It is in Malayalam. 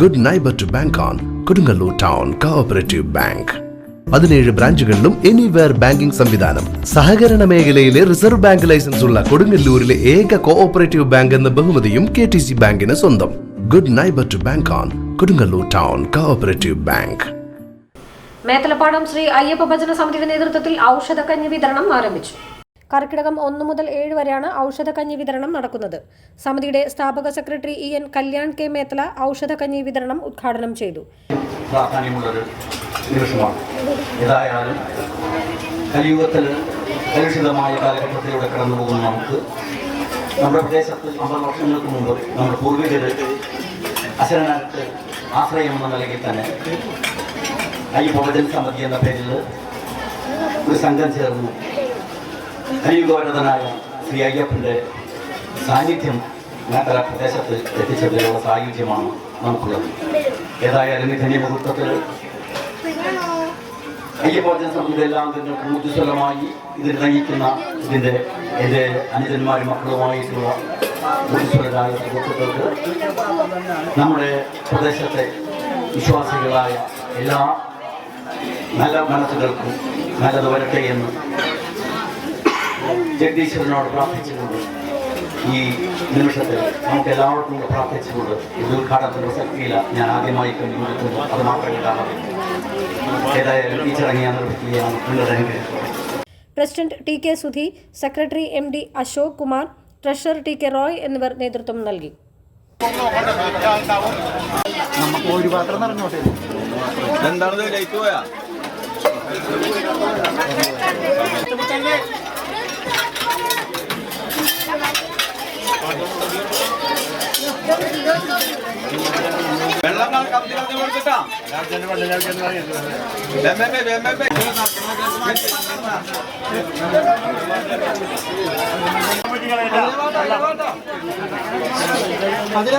Good neighbour to bank on Kodungallur town cooperative bank പതിനേഴ് ബ്രാഞ്ചുകളിലും എനിവെയർ ബാങ്കിംഗ് സംവിധാനം സഹകരണ മേഖലയിലെ റിസർവ് ബാങ്ക് ലൈസൻസ് ഉള്ള കൊടുങ്ങല്ലൂരിലെ ഏക കോഓപ്പറേറ്റീവ് ബാങ്ക് എന്ന ബഹുമതിയും കെ ടി സി ബാങ്കിന് സ്വന്തം good neighbour to bank on Kodungallur town cooperative bank Methalappadam Sree Ayyappa ഭജന സമിതിയുടെ നേതൃത്വത്തിൽ ഔഷധ കഞ്ഞി വിതരണം ആരംഭിച്ചു കർക്കിടകം ഒന്ന് മുതൽ ഏഴ് വരെയാണ് ഔഷധക്കഞ്ഞി വിതരണം നടക്കുന്നത് സമിതിയുടെ സ്ഥാപക secretary E N Kalyan K Methala ഔഷധക്കഞ്ഞി വിതരണം ഉദ്ഘാടനം ചെയ്തു ഏതായാലും കലിയുഗത്തിൽ കലുഷിതമായ കാലഘട്ടത്തിലൂടെ കടന്നു പോകുന്ന നമുക്ക് നമ്മുടെ പ്രദേശത്ത് അമ്പത് വർഷങ്ങൾക്ക് മുമ്പ് നമ്മുടെ പൂർവികർ അശരണാലത്ത് ആശ്രയം എന്ന നിലയ്ൽ തന്നെ അയ്യപ്പ സമിതി എന്ന പേരിൽ ഒരു സംഘം ചേർന്നു ശ്രീഗോരതനായ ശ്രീ അയ്യപ്പൻ്റെ സാന്നിധ്യം ഞങ്ങളുടെ പ്രദേശത്ത് എത്തിച്ചതിലുള്ള സായുജ്യമാണ് നമുക്കുള്ളത് ഏതായാലും ഇതന്നെ മുഹൂർത്തത്തിൽ അയ്യപ്പവചന സമിതിയെല്ലാം തന്നെ ഊർജ്ജസ്വലമായി ഇതിൽ നയിക്കുന്ന ഇതിൻ്റെ എൻ്റെ അനുജന്മാരും മക്കളുമായിട്ടുള്ള ഊർജ്ജസ്വലരായ സുഹൃത്തുക്കൾക്ക് നമ്മുടെ പ്രദേശത്തെ വിശ്വാസികളായ എല്ലാ നല്ല മനസ്സുകൾക്കും നല്ലത് വരട്ടെ എന്ന് ജഗദീശ്വരനോട് പ്രാർത്ഥിച്ചുകൊണ്ട് ഈ നിമിഷത്തിൽ നമുക്ക് എല്ലാവർക്കും പ്രാർത്ഥിച്ചുകൊണ്ട് ഇത് ഉദ്ഘാടനത്തിന്റെ ശക്തിയില്ല ഞാൻ ആദ്യമായി കണ്ടുപിടിക്കുന്നത് അത് മാത്രമേ കാണാതെ ഏതായാലും ഈ ചടങ്ങ് ഞാൻ നിർവഹിക്കുകയാണ് president T K Sudhi secretary M D Ashok Kumar treasurer T K Roy എന്നിവർ നേതൃത്വം നൽകി നമുക്ക് വെള്ളങ്ങൾ കത്തി കത്തി കൊടുത്തിട്ടാ അതിലെ